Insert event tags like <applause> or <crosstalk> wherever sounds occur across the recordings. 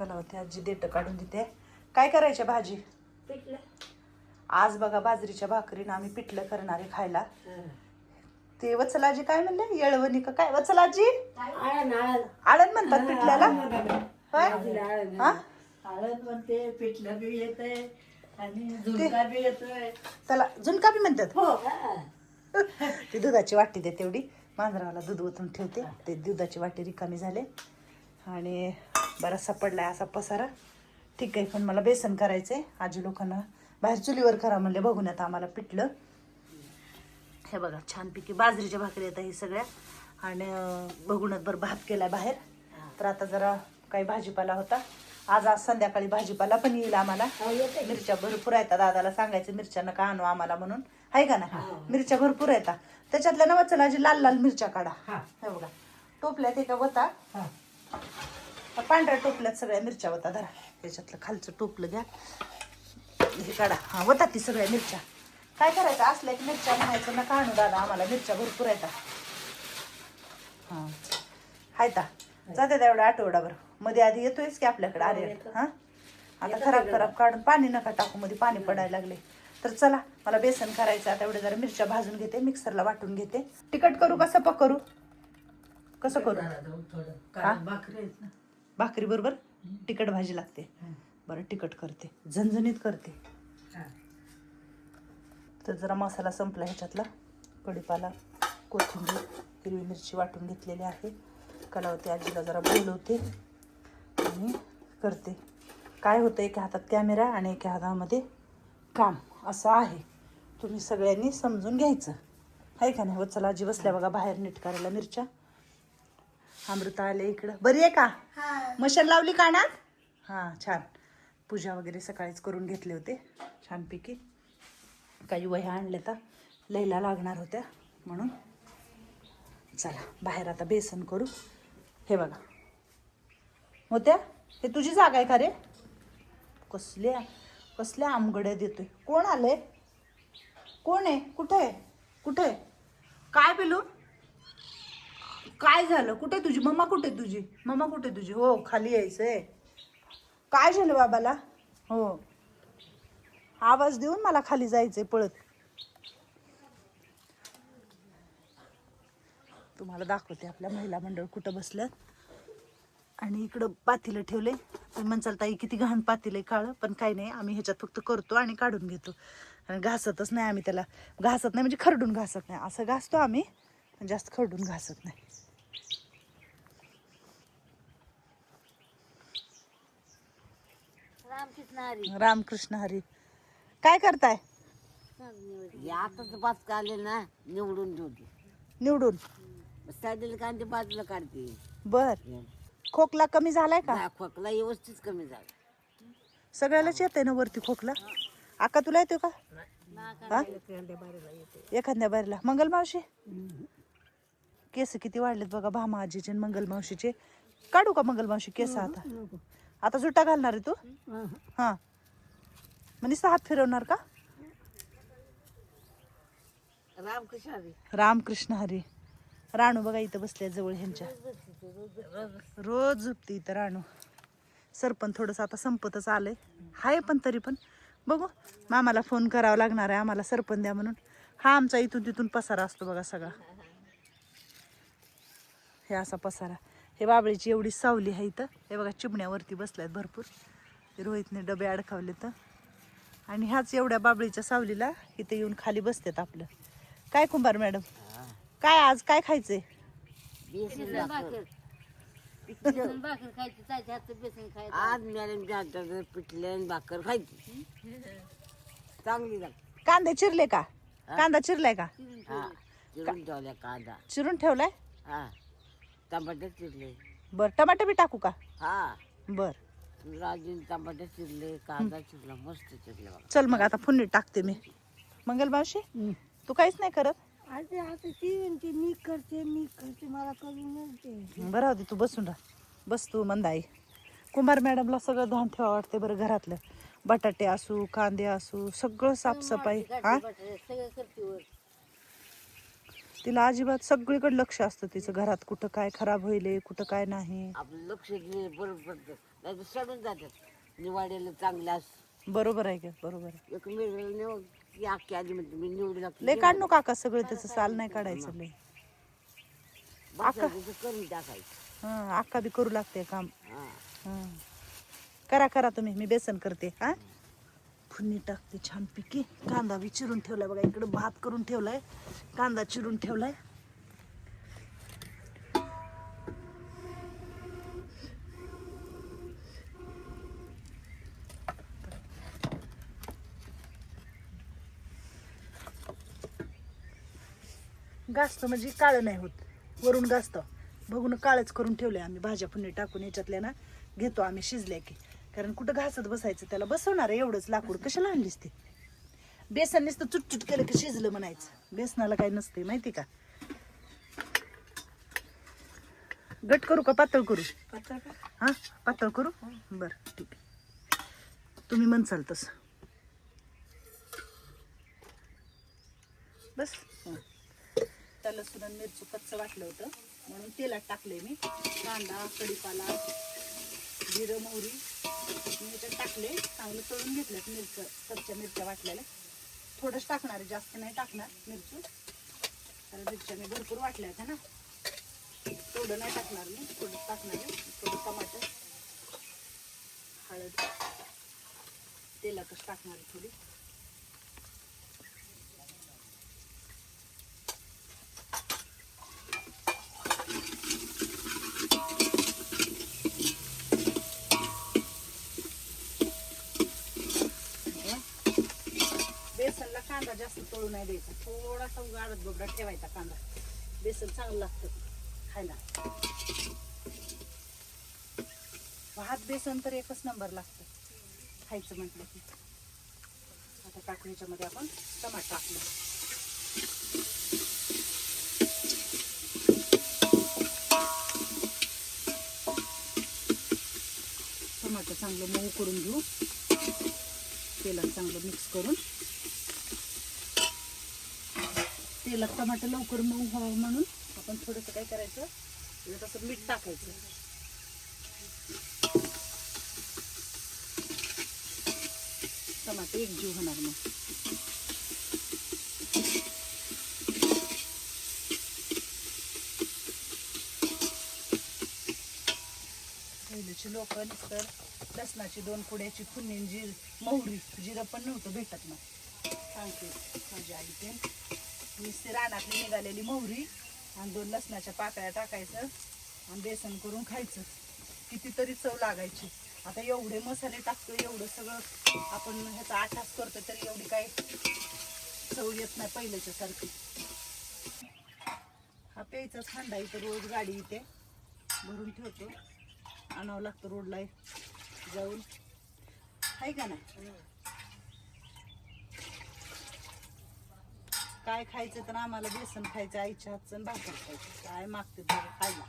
कलावती आजी देठ काढून देते. काय करायचे भाजी? पिठलं. आज बघा बाजरीच्या भाकरीनं आम्ही पिठलं करणारे खायला. ते वचलाजी काय म्हणले? येळवणी का काय? वचलाजी? आळण आळण. आळण म्हणतात पिठल्याला? हा? म्हणते पिठलं बी आणि झुणका बी येतोय. त्याला झुणका बी म्हणतात? हो. हा. ती दुधाची वाटी दे तेवढी मांजराला दूध ओतून ठेवते. ते दुधाची वाटी रिकामी झाले. आणि बराचसा पडलाय असा पसारा. ठीक आहे पण मला बेसन करायचंय. आजी लोकांना बाहेर चुलीवर करा म्हणले बघून आता आम्हाला पिठलं हे बघा छानपैकी बाजरीच्या भाकरी येतात ही सगळ्या. आणि बघूनच बरं भात केलाय बाहेर. तर आता जरा काही भाजीपाला होता. आज आज संध्याकाळी भाजीपाला पण येईल आम्हाला. हो. मिरच्या भरपूर आहेत. दादाला सांगायचं मिरच्या नका आणू आम्हाला म्हणून. आहे का ना मिरच्या भरपूर आहेत. त्याच्यातल्या ना चला आजी लाल लाल मिरच्या काढा. हा. हे बघा टोपल्यात एका वता हा. पांढऱ्या टोपल्यात सगळ्या मिरच्या होता धरा. त्याच्यातलं खालचं टोपलं घ्या. हे काढा. हा होता ती सगळ्या मिरच्या. काय करायचं? असल्या की मिरच्या म्हणायचं नका आणू दादा आम्हाला मिरच्या भरपूर आहेत. हा. हायता जाते तेवढ्या आठवडाभर. मध्ये आधी येतोयच की आपल्याकडे अरे हा? आता खराब खराब काढून पाणी नका टाकू मध्ये पाणी पडायला लागले. तर चला मला बेसन करायचं आता एवढे जरा मिरच्या भाजून घेते मिक्सरला वाटून घेते. तिखट करू का सपक करू? कसं करू? हा? कारण भाकरी आहेत ना भाकरी बरोबर तिखट भाजी लागते. बरं तिखट करते. झणझणीत करते. तर जरा मसाला संपला ह्याच्यातला. कढीपाला कोथिंबीर हिरवी मिरची वाटून घेतलेली आहे. कलावती आजीला जरा बोलवते आणि करते. काय होतं एका हातात कॅमेरा आणि एका हातामध्ये काम? असं आहे. तुम्ही सगळ्यांनी समजून घ्यायचं. आहे का नाही? हो चला आजी बसल्या बघा बाहेर नीट करायला मिरच्या. अमृता आले इकडं. बरी आहे का? मशाल लावली कानात? हां छान. पूजा वगैरे सकाळीच करून घेतले होते छानपैकी. काही वह्या आणल्या तर लईला लागणार होत्या म्हणून. चला बाहेर आता बेसन करू. हे बघा. होत्या हे तुझी जागा आहे का रे? कसल्या कसल्या आमगड्या देतोय? कोण आले कोण आहे? कुठे आहे? कुठे आहे? काय पिलू? काय झालं? कुठे तुझी? मम्मा कुठे आहे तुझी? मम्मा कुठे तुझी? हो खाली यायचंय काय झालं बाबाला? हो. आवाज देऊन मला खाली जायचंय पळत. तुम्हाला दाखवते आपल्या महिला मंडळ कुठं बसलं आणि इकडं पातीलं ठेवले. पण म्हणचाल ताई किती घाण पातीलं आहे काळं. पण काही नाही आम्ही ह्याच्यात फक्त करतो आणि काढून घेतो. आणि घासतच नाही आम्ही त्याला. घासत नाही म्हणजे खरडून घासत नाही. असं घासतो आम्ही पण जास्त खरडून घासत नाही रामकृष्ण हरी. रामकृष्ण हरी. काय करताय? आताच पाच ना निवडून ठेवते निवडून. कांदे बाजूला काढते. बर. खोकला कमी झालाय का? खोकला व्यवस्थित कमी झाला. सगळ्यालाच येते ना वरती खोकला? आका तुला येतो का? हा? एखाद्या बारीला. मंगल मावशी? केस किती वाढलेत बघा भामा आजीचे आणि मंगल मावशीचे. काढू का मंगल मावशी केस आता? आता सुट्टा घालणार आहे तू? हा. म्हणजे हात फिरवणार का? रामकृष्ण हरी. रामकृष्ण हरी. राणू बघा इथं बसल्या जवळ ह्यांच्या. रोज झोपते इथं राणू. सरपण थोडंसं आता संपतच आलंय. हाय पण तरी पण. बघू मामाला फोन करावा लागणार आहे. आम्हाला सरपण द्या म्हणून. हा आमचा इथून तिथून पसारा असतो बघा सगळा. हे असा पसारा. हे बाबळीची एवढी सावली आहे इथं. हे बघा चिमण्यावरती बसल्यात भरपूर. रोहितने डबे अडकावले तर आणि ह्याच एवढ्या बाबळीच्या सावलीला इथे येऊन खाली बसतात आपलं. काय कुंभार मॅडम? काय आज काय खायचंय? आज पिठले भाकर खायची. चांगली कांदे चिरले का? कांदा चिरलाय का? हा चिरून ठेवल्या कांदा. चिरून ठेवलाय? हा. टमाटे चिरले. बर टमाटे बी टाकू का? हा. बर. राजून टमाटे चिरले कांदा चिरला मस्त चिरले बघा. चल मग आता फोन टाकते मी. मंगल मावशी तू काहीच नाही करत? आता आता ती म्हणते मी करते मी करते मला करून मिळते. बरं होती तू बसून राह. बस तू मंदाई. कुंभार मॅडमला सगळं ध्यान ठेवा वाटते बरं घरातलं. बटाटे असू कांदे असू सगळं साफसफाई हा? सगळं करते वर. तिला अजिबात सगळीकडे लक्ष असतं तिचं. घरात कुठं काय खराब होईल कुठं काय नाही. आपलं लक्ष दिले बरोबर पडतं. नाही तर सडून जातात. निवाड्याला चांगला बरोबर आहे का? बरोबर आहे. एक मिरवलं नेऊ की अख्खी आली म्हणते मी निवडू लागते. लय काढ नको काका सगळं त्याचं साल नाही काढायचं लय. बसायचं तर करून टाकायचं. हा अक्का बी करू लागते काम. हा. हा. करा करा तुम्ही मी बेसन करते हा? फुन्नी टाकते छान पिकी कांदा बी चिरून ठेवलाय बघा इकडे भात करून ठेवलाय. कांदा चिरून ठेवलाय. गाजतं म्हणजे काळं नाही होत वरून गाजतं. बघून काळच करून ठेवलंय आम्ही भाज्या फुन्नी टाकून याच्यातल्या ना घेतो आम्ही शिजल्या की. कारण कुठं घासत बसायचं त्याला बसवणार आहे एवढंच. लाकूड कशाला आणलीस ते? बेसन नुसतं चुटचुट केलं की शिजलं म्हणायचं. बेसनाला काही नसते माहिती का? गट करू का पातळ करू? हा पातळ करू? बरं ठीक आहे. तुम्ही म्हणसाल तसं. बस. हं. त्या लसूण आणि मिरची कच्चं वाटलं होतं. म्हणून तेलात टाकले मी. कांदा कढीपाला जिरं मोहरी. ह्याच्यात टाकले चांगलं तळून घेतल्यात मिरचं कच्च्या मिरच्या वाटलेल्या. थोडंच टाकणार आहे जास्त नाही टाकणार मिरची कारण मिरच्या मी भरपूर वाटल्या होत्या ना? थोडं नाही टाकणार मी थोडं टाकणार आहे. थोडं टमाटर हळद तेलातच टाकणार आहे थोडी बेसनला कांदा जास्त तळू नाही द्यायचा. थोडासा उगाडत बबडा ठेवायचा कांदा. बेसन चांगलं लागतं खायला. भात बेसन तर एकच नंबर लागतं. खायचं म्हटलं की. आता टाकू मध्ये आपण टमाट टाकलं. टमाटर चांगलं मऊ करून घेऊ. तेलात चांगलं मिक्स करून. तेलात टमाटर लवकर मऊ व्हावं म्हणून आपण थोडंसं काय करायचं त्याच्यात असं मीठ टाकायचं. टमाटे एकजीव होणार मग. पहिल्याची लोक तर लसणाची दोन कुड्याची फुन्नी जीर मोहरी जिरं पण नव्हतं भेटत ना सांगते माझी आई ते. नुसती रानातली निघालेली मोहरी आणि दोन लसणाच्या पाकळ्या टाकायचं आणि बेसन करून खायचं. कितीतरी चव लागायची. आता एवढे मसाले टाकतो एवढं सगळं आपण ह्याचा आठास करतो तरी एवढी काही चव येत नाही पहिल्याच्या सारखी हा प्यायचाच खांदा इथं रोज गाडी इथे भरून ठेवतो. आणावं लागतं रोडला जाऊन. आहे का नाही? काय खायचं तर आम्हाला बेसन खायचं आईच्या हातचं भाकर खायचं. काय मागते बरं खायला.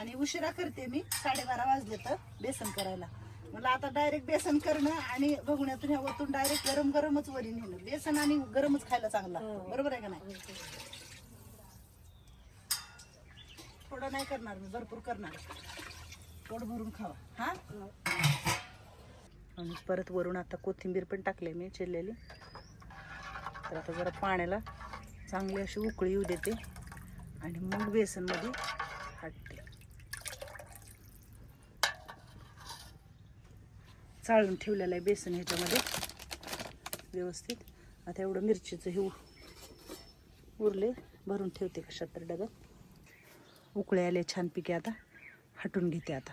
आणि उशिरा करते मी साडेबारा वाजले तर बेसन करायला. मला आता डायरेक्ट बेसन करणं आणि बघण्यातून ह्या वतून डायरेक्ट गरम गरमच वरी नेणं. बेसन आणि गरमच खायला चांगला. बरोबर आहे का नाही? थोडं नाही करणार मी भरपूर करणार. पोट भरून खावा. हा. आणि परत वरून आता कोथिंबीर पण टाकली मी चिरलेली. तर आता जरा पाण्याला चांगली अशी उकळी येऊ देते आणि मग बेसनमध्ये हाटते. चाळून ठेवलेलं आहे बेसन ह्याच्यामध्ये. व्यवस्थित. आता एवढं मिरचीचं हे उ- उरले. भरून ठेवते कशात तर डब्यात उकळे आले छानपैकी आता. हटून घेते आता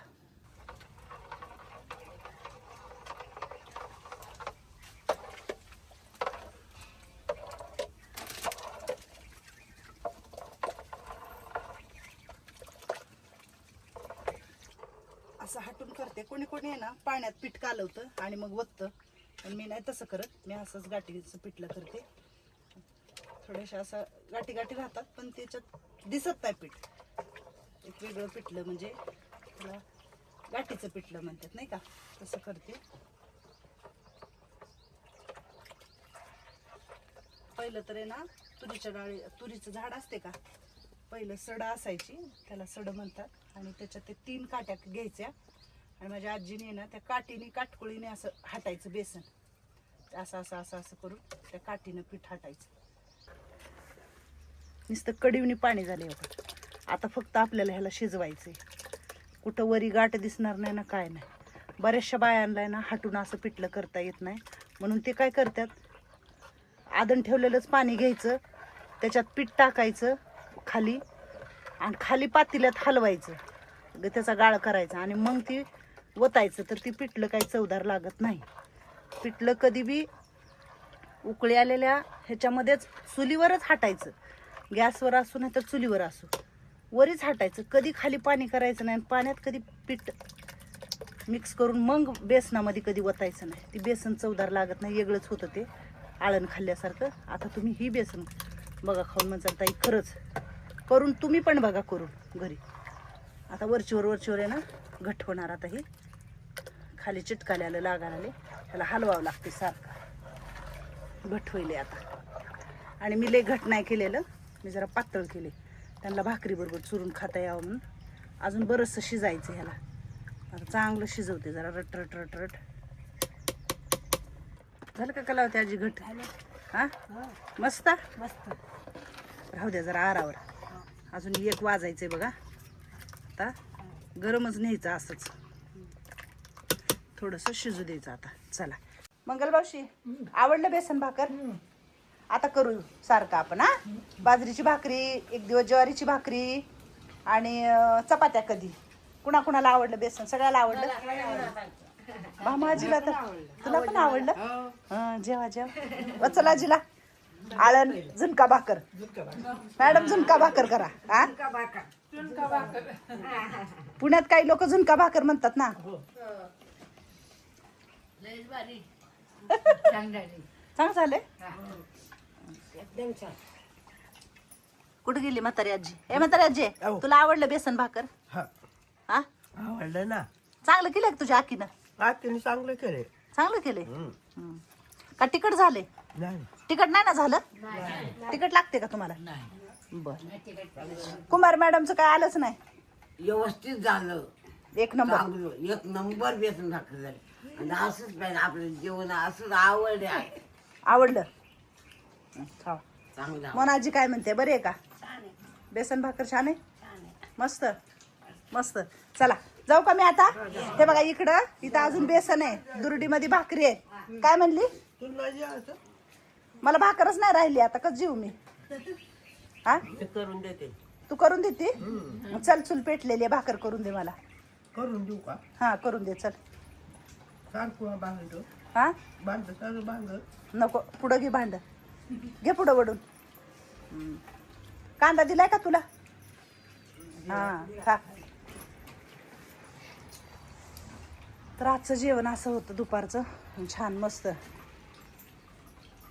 असं हटून करते कोणी कोणी आहे ना पाण्यात पीठ कालवतं आणि मग वततं. पण मी नाही तसं करत. मी असंच गाठीचं पिठलं करते. थोड्याशा असं गाठी गाठी राहतात पण त्याच्यात दिसत नाही पीठ. एक वेगळं पिठलं म्हणजे त्याला गाठीचं पिठलं म्हणतात नाही का? तसं करते. पहिलं तर आहे ना तुरीच्या डाळी तुरीचं झाड असते का? पहिलं सडं असायची त्याला सडं म्हणतात. आणि त्याच्यात ते तीन काट्या घ्यायच्या. आणि माझ्या आजीने ना त्या काठीने काटकुळीने असं हाटायचं बेसन. असं असं असं असं करून त्या काठीनं पीठ हाटायचं. नुसतं कडीवनी पाणी झाले होतं आता फक्त आपल्याला ह्याला शिजवायचं आहे कुठं वरी गाठ दिसणार नाही ना काय नाही. बऱ्याचशा बायांना आहे ना हाटून असं पिठलं करता येत नाही. म्हणून ते काय करतात? आदण ठेवलेलंच पाणी घ्यायचं. त्याच्यात पीठ टाकायचं खाली. आणि खाली पातेल्यात हलवायचं. ग त्याचा गाळ करायचा. आणि मग ती वतायचं तर ती पिठलं काही चवदार लागत नाही. पिठलं कधी बी उकळी आलेल्या ह्याच्यामध्येच चुलीवरच हाटायचं. गॅसवर असू नाही तर चुलीवर असू. वरीच हाटायचं. कधी खाली पाणी करायचं नाही आणि पाण्यात कधी पीठ मिक्स करून मग बेसनामध्ये कधी वतायचं नाही. ती बेसन चवदार लागत नाही वेगळंच होतं ते. आळण खाल्ल्यासारखं. आता तुम्ही ही बेसन बघा खाऊन म्हणसाल ताई खरंच. करून तुम्ही पण बघा करून घरी. आता वरचीवर वरचीवर आहे ना घट होणार आता ही. खाली चिटकाल्याला लागायला त्याला हलवावं लागते सारखं. घट होईल हे आता. आणि मी लय घट नाही केलेलं. मी जरा पातळ केले. त्यांना भाकरीबरोबर चुरून खाता यावं म्हणून. अजून बरंचसं शिजायचं ह्याला. आता चांगलं शिजवते जरा. रट रट रट रट. झालं का कलावते आजी घट? हा? मस्त? मस्त. राहू द्या जरा आरावर. अजून एक वाजायचंय बघा. आता गरमच न्यायचं असंच. थोडस शिजू द्यायचं आता. चला. मंगलबावशी आवडलं बेसन भाकर? आता करू सारखं आपण हा? बाजरीची भाकरी एक दिवस ज्वारीची भाकरी आणि चपात्या कधी? कुणा कुणाला आवडलं बेसन? सगळ्याला आवडलं? भामाजीला तर तुला पण आवडलं? हं, जेवा जेवा. वचला आजीला. आळण झुणका भाकर. मॅडम झुणका भाकर करा हा? पुण्यात काही लोक झुणका भाकर म्हणतात ना? <laughs> चांगलं झालंय? एकदम छान. कुठे गेली म्हातारी आजी? ए म्हातारी आजी तुला आवडलं बेसन भाकर? हा. हा? आवडलं ना. चांगलं केलंय का तुझ्या आकीनं? आत्याने चांगलं केलंय. चांगलं केलंय? हं. का तिकट झाले नाही. तिकट नाही ना झालं? तिकट लागते का तुम्हाला? बर. कुमार मॅडमचं काय आलंच नाही. व्यवस्थित झालं. एक नंबर. चांगलं. एक नंबर बेसन भाकर झाली. आणि असंच पाहिजे आपलं जेवण असंच आवड आहे आवडलं. हं, खावा चांगलं मोनाजी काय म्हणते? बरे आहे का? बेसन भाकर छान आहे? मस्त. मस्त. चला जाऊ का मी आता? हे बघा इकडं इथं अजून बेसन आहे. दुरडीमध्ये भाकरी आहे. काय म्हणली? तुला जे असं मला भाकरच नाही राहिली आता कस जीव मी? हा? ते करून देते. तू करून देते? चल चुल पेटलेली आहे भाकर करून दे मला. करून देऊ का? हा करून दे चल. हा? बांध सारं बांध. नको पुढं घे भांड. घे पुढं वडून. हम्म. कांदा दिलाय का तुला? हा खा. तर आजचं जेवण असं होतं दुपारचं. छान मस्त.